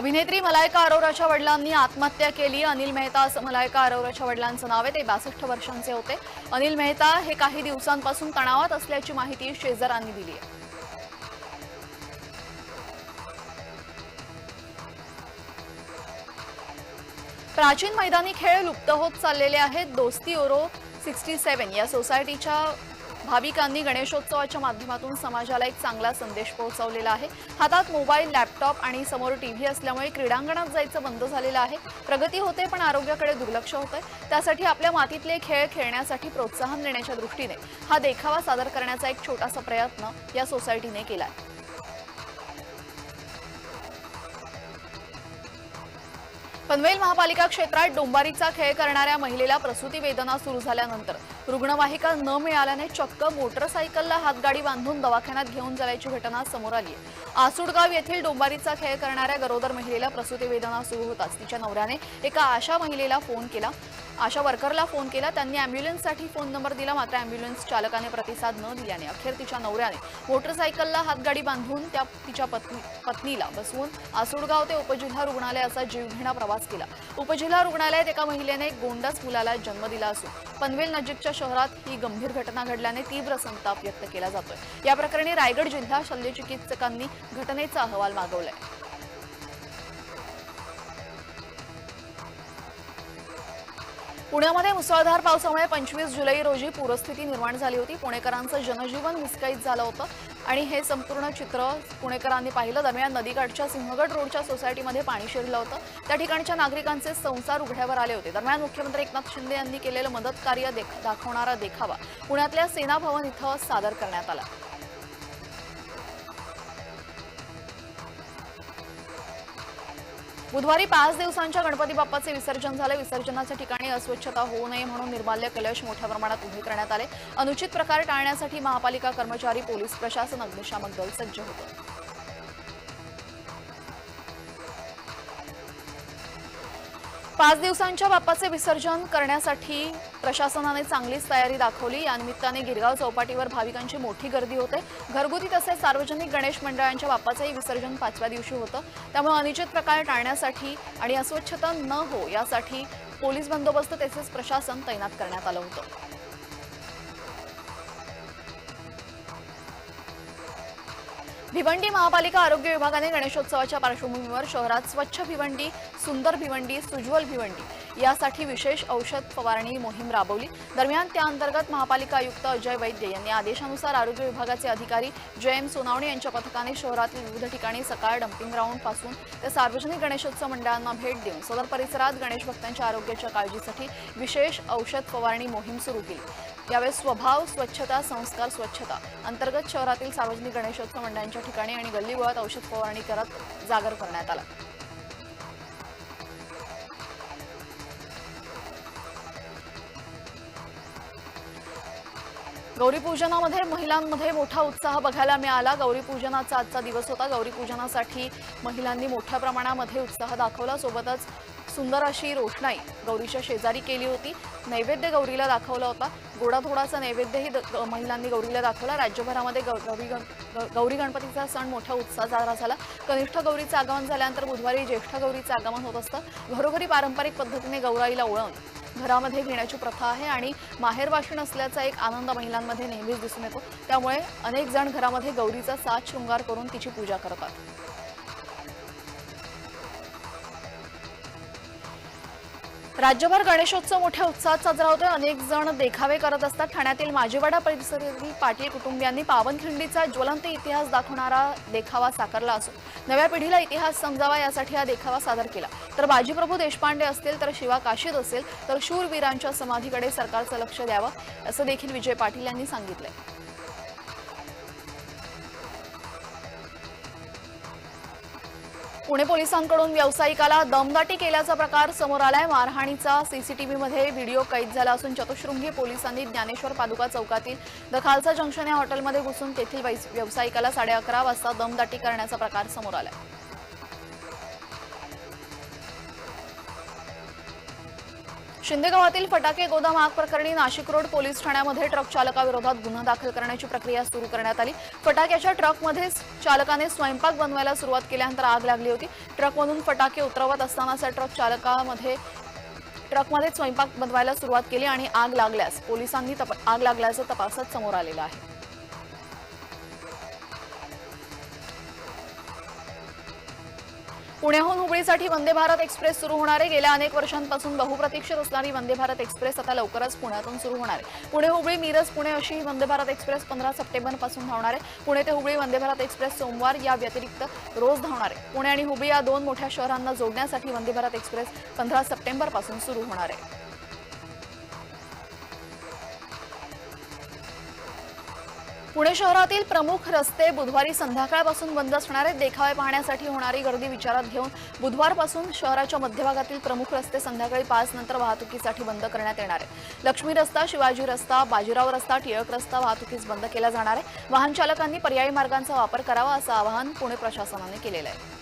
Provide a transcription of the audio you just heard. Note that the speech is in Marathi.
अभिनेत्री मलायका अरोराच्या वडिलांनी आत्महत्या केली. अनिल मेहता असं मलायका अरोराच्या वडिलांचं नाव आहे. ते बासष्ट वर्षांचे होते. अनिल मेहता हे काही दिवसांपासून तणावात असल्याची माहिती शेजारांनी दिली आहे. प्राचीन मैदानी खेळ लुप्त होत चाललेले आहेत. दोस्ती ओरो सिक्स्टी सेव्हन या सोसायटीच्या भाविकांनी गणेशोत्सवाच्या माध्यमातून समाजाला एक चांगला संदेश पोहोचवलेला आहे. हातात मोबाईल लॅपटॉप आणि समोर टीव्ही असल्यामुळे क्रीडांगणात जायचं बंद झालेलं आहे. प्रगती होते पण आरोग्याकडे दुर्लक्ष होतंय. त्यासाठी आपल्या मातीतले खेळ खेळण्यासाठी प्रोत्साहन देण्याच्या दृष्टीने हा देखावा सादर करण्याचा एक छोटासा प्रयत्न या सोसायटीने केला आहे पनवेल महापालिका क्षेत्रात डोंबारीचा खेळ करणाऱ्या महिलेला प्रसूती वेदना सुरू झाल्यानंतर रुग्णवाहिका न मिळाल्याने चक्क मोटरसायकलला हातगाडी बांधून दवाखान्यात घेऊन जाण्याची घटना समोर आली आसुडगाव येथील डोंबारीचा खेळ करणाऱ्या गरोदर महिलेला प्रसूती वेदना सुरू होताच तिच्या नवऱ्याने एका आशा महिलेला फोन केला. आशा वर्करला फोन केला. त्यांनी अँब्युलन्ससाठी फोन नंबर दिला मात्र अँब्युलन्स चालकाने प्रतिसाद न दिल्याने अखेर तिच्या नवऱ्याने मोटरसायकलला हातगाडी बांधून त्या तिच्या पत्नी पत्नीला बसवून आसुडगाव ते उपजिल्हा रुग्णालयाचा जीवघेणा प्रवास केला. उपजिल्हा रुग्णालयात एका महिलेने गोंडस मुलाला जन्म दिला असून पनवेल नजीकच्या शहरात ही गंभीर घटना घडल्याने तीव्र संताप व्यक्त केला जातोय. या प्रकरणी रायगड जिल्हा शल्यचिकित्सकांनी घटनेचा अहवाल मागवलाय. पुण्यामध्ये मुसळधार पावसामुळे पंचवीस जुलै रोजी पूरस्थिती निर्माण झाली होती. पुणेकरांचं जनजीवन विस्कळीत झालं होतं. आणि हे संपूर्ण चित्र पुणेकरांनी पाहिलं. दरम्यान नदीकाठच्या सिंहगड रोडच्या सोसायटीमध्ये पाणी शिरलं होतं. त्या ठिकाणच्या नागरिकांचे संसार उघड्यावर आले होते. दरम्यान मुख्यमंत्री एकनाथ शिंदे यांनी केलेलं मदत कार्य देख- दाखवणारा देखावा पुण्यातल्या सेना भवन इथं सादर करण्यात आला. बुधवारी पाच दिवसांच्या गणपती बाप्पाचे विसर्जन झाले. विसर्जनाच्या ठिकाणी अस्वच्छता होऊ नये म्हणून निर्माल्य कलश मोठ्या प्रमाणात उभे करण्यात आले. अनुचित प्रकार टाळण्यासाठी महापालिका कर्मचारी पोलीस प्रशासन अग्निशामक दल सज्ज होतं. पाच दिवसांच्या बाप्पाचे विसर्जन करण्यासाठी प्रशासनाने चांगलीच तयारी दाखवली. या निमित्ताने गिरगाव चौपाटीवर भाविकांची मोठी गर्दी होते. घरगुती तसेच सार्वजनिक गणेश मंडळांच्या बाप्पाचंही विसर्जन पाचव्या दिवशी होतं. त्यामुळे अनिश्चित प्रकार टाळण्यासाठी आणि अस्वच्छता न हो यासाठी पोलीस बंदोबस्त तसेच प्रशासन तैनात करण्यात आलं होतं. भिवंडी महापालिका आरोग्य विभागाने गणेशोत्सवाच्या पार्श्वभूमीवर शहरात स्वच्छ भिवंडी सुंदर भिवंडी सुज्वल भिवंडी यासाठी विशेष औषध फवारणी मोहीम राबवली. दरम्यान त्या अंतर्गत महापालिका आयुक्त अजय वैद्य यांनी आदेशानुसार आरोग्य विभागाचे अधिकारी जय एम सोनावणे यांच्या पथकाने शहरातील विविध ठिकाणी सकाळ डम्पिंग ग्राउंडपासून ते सार्वजनिक गणेशोत्सव मंडळांना भेट देऊन सदर परिसरात गणेश भक्तांच्या आरोग्याच्या काळजीसाठी विशेष औषध फवारणी मोहीम सुरू केली. यावेळी स्वभाव स्वच्छता संस्कार स्वच्छता. अंतर्गत शहरातील सार्वजनिक गणेशोत्सव मंडळांच्या ठिकाणी आणि गल्लीबोळात औषध फवारणी करत जागर करण्यात आला. गौरीपूजनामध्ये महिलांमध्ये मोठा उत्साह बघायला मिळाला. गौरीपूजनाचा आजचा दिवस होता. गौरीपूजनासाठी महिलांनी मोठ्या प्रमाणामध्ये उत्साह दाखवला. सोबतच सुंदर अशी रोषणाई गौरीच्या शेजारी केली होती. नैवेद्य गौरीला दाखवला होता. गोडाधोडाचा नैवेद्यही द- महिलांनी गौरीला दाखवला. राज्यभरामध्ये गौ- गौरी गण- गौरी गणपतीचा सण मोठ्या उत्साह साजरा झाला. कनिष्ठ गौरीचं आगमन झाल्यानंतर बुधवारी ज्येष्ठ गौरीचं आगमन होत असतं. घरोघरी पारंपरिक पद्धतीने गौराईला ओळण घरामध्ये घेण्याची प्रथा आहे आणि माहेरवाशी असल्याचा एक आनंद महिलांमध्ये नेहमीच दिसून येतो. त्यामुळे अनेक जण घरामध्ये गौरीचा साज शृंगार करून तिची पूजा करतात. राज्यभर गणेशोत्सव मोठ्या उत्साहात साजरा होतोय. अनेक जण देखावे करत असतात. ठाण्यातील माजीवाडा परिसरातील पाटील कुटुंबियांनी पावनखिंडीचा ज्वलंत इतिहास दाखवणारा देखावा साकारला असून नव्या पिढीला इतिहास समजावा यासाठी हा देखावा सादर केला. तर बाजीप्रभू देशपांडे असतील तर शिवा काशीद असेल तर शूरवीरांच्या समाधीकडे सरकारचं लक्ष द्यावं असं देखील विजय पाटील यांनी सांगितलंय. पुणे पोलिसांकडून व्यावसायिकाला दमदाटी केल्याचा प्रकार समोर आलाय. मारहाणीचा सीसीटीव्हीमध्ये व्हिडिओ कैद झाला असून चतुश्रृंगी पोलिसांनी ज्ञानेश्वर पादुका चौकातील द खालसा जंक्शन या हॉटेलमध्ये घुसून तेथील व्यावसायिकाला साडे अकरा वाजता दमदाटी करण्याचा प्रकार समोर आलाय. शिंदे गावातील फटाके गोदाम आग प्रकरणी नाशिक रोड पोलीस ठाण्यामध्ये ट्रक चालकाविरोधात गुन्हा दाखल करण्याची प्रक्रिया सुरू करण्यात आली. फटाक्याच्या ट्रकमध्ये चालकाने स्वयंपाक बनवायला सुरुवात केल्यानंतर आग लागली होती. ट्रकमधून फटाके उतरवत असतानाचा ट्रक चालकामध्ये ट्रकमध्ये स्वयंपाक बनवायला सुरुवात केली आणि आग लागल्यास पोलिसांनी तप- आग लागल्याचं तपासात समोर आलेलं आहे. पुण्याहून हुबळीसाठी वंदे भारत एक्सप्रेस सुरू होणार आहे. गेल्या अनेक वर्षांपासून बहुप्रतीक्षित असणारी वंदे भारत एक्सप्रेस आता लवकरच पुण्यातून सुरू होणार आहे. पुणे हुबळी मिरज पुणे अशी ही वंदे भारत एक्सप्रेस पंधरा सप्टेंबरपासून धावणार आहे. पुणे ते हुबळी वंदे भारत एक्सप्रेस सोमवार या व्यतिरिक्त रोज धावणार आहे. पुणे आणि हुबळी या दोन मोठ्या शहरांना जोडण्यासाठी वंदे भारत एक्सप्रेस पंधरा सप्टेंबरपासून सुरू होणार आहे. पुणे शहरातील प्रमुख रस्ते बुधवारी संध्याकाळपासून बंद असणार आहेत. देखावे पाहण्यासाठी होणारी गर्दी विचारात घेऊन बुधवारपासून शहराच्या मध्यभागातील प्रमुख रस्ते संध्याकाळी पाच नंतर वाहतुकीसाठी बंद करण्यात येणार आहेत. लक्ष्मी रस्ता शिवाजी रस्ता बाजीराव रस्ता टिळक रस्ता वाहतुकीस बंद केला जाणार आहे वाहन चालकांनी पर्यायी मार्गांचा वापर करावा असं आवाहन पुणे प्रशासनाने केलेलं आहे.